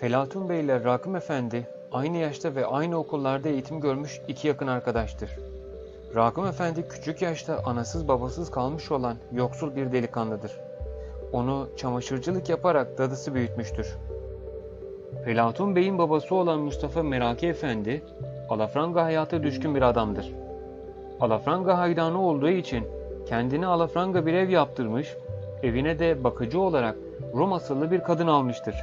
Felatun Bey ile Rakım Efendi aynı yaşta ve aynı okullarda eğitim görmüş iki yakın arkadaştır. Rakım Efendi küçük yaşta anasız babasız kalmış olan yoksul bir delikanlıdır. Onu çamaşırcılık yaparak dadısı büyütmüştür. Felatun Bey'in babası olan Mustafa Meraki Efendi, alafranga hayata düşkün bir adamdır. Alafranga hayranı olduğu için kendine alafranga bir ev yaptırmış, evine de bakıcı olarak Rum asıllı bir kadın almıştır.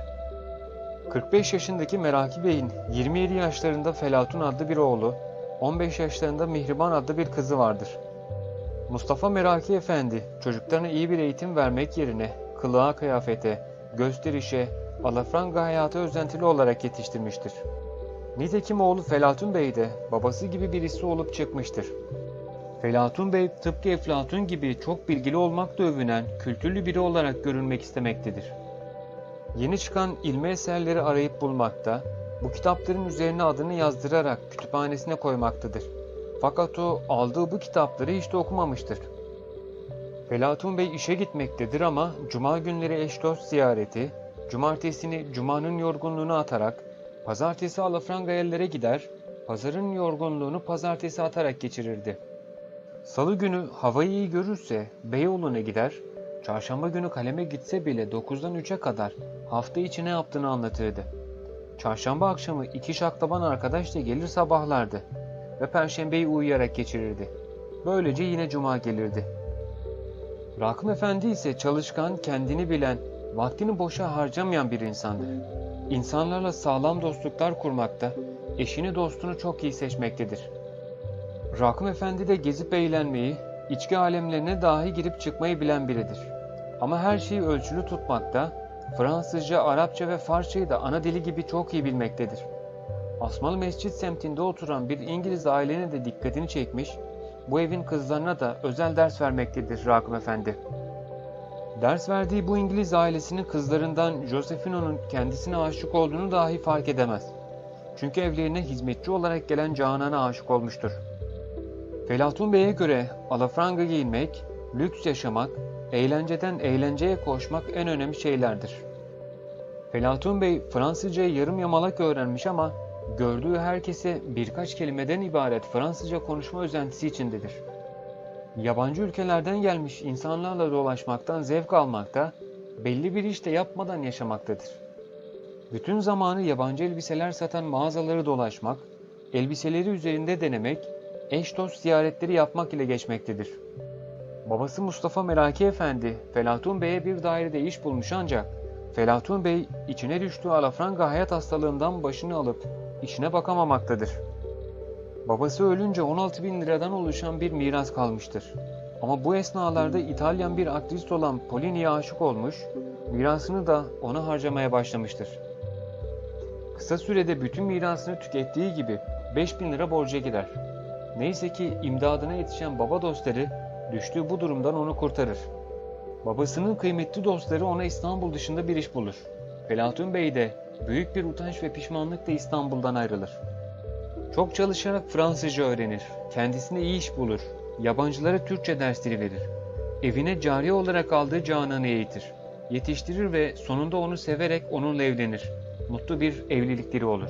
45 yaşındaki Meraki Bey'in 27 yaşlarında Felatun adlı bir oğlu, 15 yaşlarında Mihriban adlı bir kızı vardır. Mustafa Meraki Efendi çocuklarına iyi bir eğitim vermek yerine kılığa kıyafete, gösterişe, alafranga hayata özentili olarak yetiştirmiştir. Nitekim oğlu Felatun Bey de babası gibi birisi olup çıkmıştır. Felatun Bey tıpkı Eflatun gibi çok bilgili olmakla övünen kültürlü biri olarak görünmek istemektedir. Yeni çıkan ilmi eserleri arayıp bulmakta, bu kitapların üzerine adını yazdırarak kütüphanesine koymaktadır. Fakat o aldığı bu kitapları hiç de okumamıştır. Felatun Bey işe gitmektedir ama cuma günleri eş dost ziyareti, cumartesini cumanın yorgunluğunu atarak, pazartesi alafranga yerlere gider, pazarın yorgunluğunu pazartesi atarak geçirirdi. Salı günü havayı iyi görürse Beyoğlu'na gider, çarşamba günü kaleme gitse bile 9'dan 3'e kadar hafta içi ne yaptığını anlatırdı. Çarşamba akşamı iki şaklaban arkadaş da gelir sabahlardı ve perşembeyi uyuyarak geçirirdi. Böylece yine cuma gelirdi. Rakım Efendi ise çalışkan, kendini bilen, vaktini boşa harcamayan bir insandır. İnsanlarla sağlam dostluklar kurmakta, eşini dostunu çok iyi seçmektedir. Rakım Efendi de gezip eğlenmeyi, içki alemlerine dahi girip çıkmayı bilen biridir. Ama her şeyi ölçülü tutmakta, Fransızca, Arapça ve Farsçayı da ana dili gibi çok iyi bilmektedir. Asmalı Mescit semtinde oturan bir İngiliz ailenin de dikkatini çekmiş, bu evin kızlarına da özel ders vermektedir Rakım Efendi. Ders verdiği bu İngiliz ailesinin kızlarından Josephino'nun kendisine aşık olduğunu dahi fark edemez. Çünkü evlerine hizmetçi olarak gelen Canan'a aşık olmuştur. Felatun Bey'e göre alafranga giyinmek, lüks yaşamak, eğlenceden eğlenceye koşmak en önemli şeylerdir. Felatun Bey Fransızcayı yarım yamalak öğrenmiş ama gördüğü herkese birkaç kelimeden ibaret Fransızca konuşma özentisi içindedir. Yabancı ülkelerden gelmiş insanlarla dolaşmaktan zevk almakta, belli bir iş de yapmadan yaşamaktadır. Bütün zamanı yabancı elbiseler satan mağazaları dolaşmak, elbiseleri üzerinde denemek, eş dost ziyaretleri yapmak ile geçmektedir. Babası Mustafa Meraki Efendi, Felatun Bey'e bir dairede iş bulmuş ancak Felatun Bey içine düştüğü alafranga hayat hastalığından başını alıp işine bakamamaktadır. Babası ölünce 16 bin liradan oluşan bir miras kalmıştır. Ama bu esnalarda İtalyan bir aktrist olan Polini'ye aşık olmuş, mirasını da ona harcamaya başlamıştır. Kısa sürede bütün mirasını tükettiği gibi 5 bin lira borca girer. Neyse ki imdadına yetişen baba dostları düştüğü bu durumdan onu kurtarır. Babasının kıymetli dostları ona İstanbul dışında bir iş bulur. Felatun Bey de büyük bir utanç ve pişmanlıkla İstanbul'dan ayrılır. Çok çalışarak Fransızca öğrenir, kendisine iyi iş bulur, yabancılara Türkçe dersleri verir. Evine cariye olarak aldığı Canan'ı eğitir, yetiştirir ve sonunda onu severek onunla evlenir. Mutlu bir evlilikleri olur.